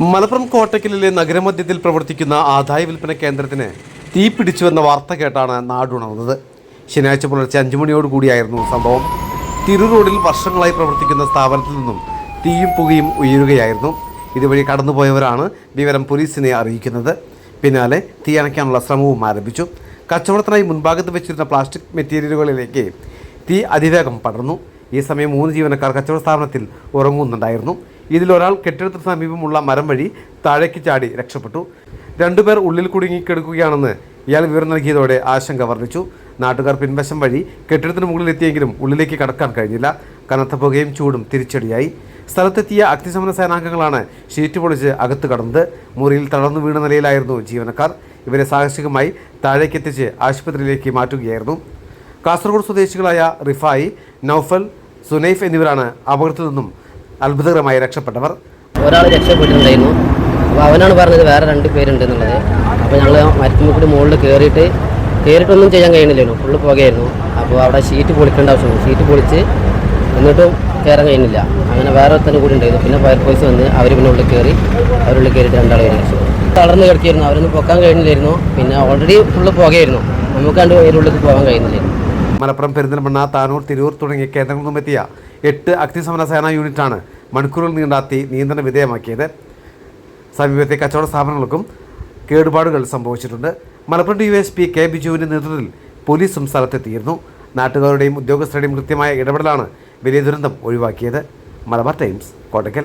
മലപ്പുറം കോട്ടക്കലിലെ നഗരമധ്യത്തിൽ പ്രവർത്തിക്കുന്ന ആദായ വിൽപ്പന കേന്ദ്രത്തിന് തീ പിടിച്ചുവെന്ന വാർത്ത കേട്ടാണ് നാടുണർന്നത് ശനിയാഴ്ച പുലർച്ചെ അഞ്ചു മണിയോട് കൂടിയായിരുന്നു സംഭവം. തിരു റോഡിൽ വർഷങ്ങളായി പ്രവർത്തിക്കുന്ന സ്ഥാപനത്തിൽ നിന്നും തീയും പുകയും ഉയരുകയായിരുന്നു. ഇതുവഴി കടന്നുപോയവരാണ് വിവരം പോലീസിനെ അറിയിക്കുന്നത്. പിന്നാലെ തീ അണയ്ക്കാനുള്ള ശ്രമവും ആരംഭിച്ചു. കച്ചവടത്തിനായി മുൻഭാഗത്ത് വെച്ചിരുന്ന പ്ലാസ്റ്റിക് മെറ്റീരിയലുകളിലേക്ക് തീ അതിവേഗം പടർന്നു. ഈ സമയം മൂന്ന് ജീവനക്കാർ കച്ചവട സ്ഥാപനത്തിൽ ഉറങ്ങുന്നുണ്ടായിരുന്നു. ഇതിലൊരാൾ കെട്ടിടത്തിന് സമീപമുള്ള മരം വഴി താഴേക്ക് ചാടി രക്ഷപ്പെട്ടു. രണ്ടുപേർ ഉള്ളിൽ കുടുങ്ങിക്കിടക്കുകയാണെന്ന് ഇയാൾ വിവരം നൽകിയതോടെ ആശങ്ക വർദ്ധിച്ചു. നാട്ടുകാർ പിൻവശം വഴി കെട്ടിടത്തിന് മുകളിൽ എത്തിയെങ്കിലും ഉള്ളിലേക്ക് കടക്കാൻ കഴിഞ്ഞില്ല. കനത്ത പുകയും ചൂടും തിരിച്ചടിയായി. സ്ഥലത്തെത്തിയ അഗ്നിശമന സേനാംഗങ്ങളാണ് ഷീറ്റ് പൊളിച്ച് അകത്ത് കടന്നത്. മുറിയിൽ തളർന്നു വീണ നിലയിലായിരുന്നു ജീവനക്കാർ. ഇവരെ സാഹസികമായി താഴേക്കെത്തിച്ച് ആശുപത്രിയിലേക്ക് മാറ്റുകയായിരുന്നു. കാസർഗോഡ് സ്വദേശികളായ റിഫായി നൌഫൽ സുനൈഫ് എന്നിവരാണ് അപകടത്തിൽ നിന്നും അത്ഭുതകരമായി രക്ഷപ്പെട്ടവർ. ഒരാൾ രക്ഷപ്പെട്ടിട്ടുണ്ടായിരുന്നു. അപ്പോൾ അവനാണ് പറഞ്ഞത് വേറെ രണ്ട് പേരുണ്ടെന്നുള്ളത്. അപ്പോൾ ഞങ്ങൾ മരത്തിൽ കൂടി മുകളിൽ കയറിയിട്ട് കയറിയിട്ടൊന്നും ചെയ്യാൻ കഴിയണില്ലായിരുന്നു ഫുള്ള് പുകയായിരുന്നു. അപ്പോൾ അവിടെ ഷീറ്റ് പൊളിക്കേണ്ട ആവശ്യമുണ്ട്. ഷീറ്റ് പൊളിച്ച് എന്നിട്ടും കയറാൻ കഴിയുന്നില്ല. അങ്ങനെ വേറെ ഒരുത്തനും കൂടി ഉണ്ടായിരുന്നു. പിന്നെ ഫയർഫോഴ്സ് വന്ന് അവർ പിന്നെ ഉള്ളിൽ കയറി അവരുള്ളിൽ കയറിയിട്ട് രണ്ടാളെ രക്ഷപ്പെട്ടു. തളർന്ന് കിടക്കിയിരുന്നു അവരൊന്നും പൊക്കാൻ കഴിയുന്നില്ലായിരുന്നു. പിന്നെ ഓൾറെഡി ഫുള്ള് പുകയായിരുന്നു. നമുക്ക് കണ്ട് അതിനുള്ളിൽ പോകാൻ കഴിയുന്നില്ലായിരുന്നു മലപ്പുറം പെരിന്തൽമണ്ണ താനൂർ തിരൂർ തുടങ്ങിയ കേന്ദ്രങ്ങളിൽ നിന്നും എത്തിയ എട്ട് അഗ്നിശമന സേനാ യൂണിറ്റാണ് മണിക്കൂറുകൾ നീണ്ട തീ നിയന്ത്രണ വിധേയമാക്കിയത്. സമീപത്തെ കച്ചവട സ്ഥാപനങ്ങൾക്കും കേടുപാടുകൾ സംഭവിച്ചിട്ടുണ്ട്. Malappuram D S P K ബിജുവിന്റെ നേതൃത്വത്തിൽ പോലീസും സ്ഥലത്തെത്തിയിരുന്നു. നാട്ടുകാരുടെയും ഉദ്യോഗസ്ഥരുടെയും കൃത്യമായ ഇടപെടലാണ് വലിയ ദുരന്തം ഒഴിവാക്കിയത്. മലബാർ ടൈംസ് കോട്ടയ്ക്കൽ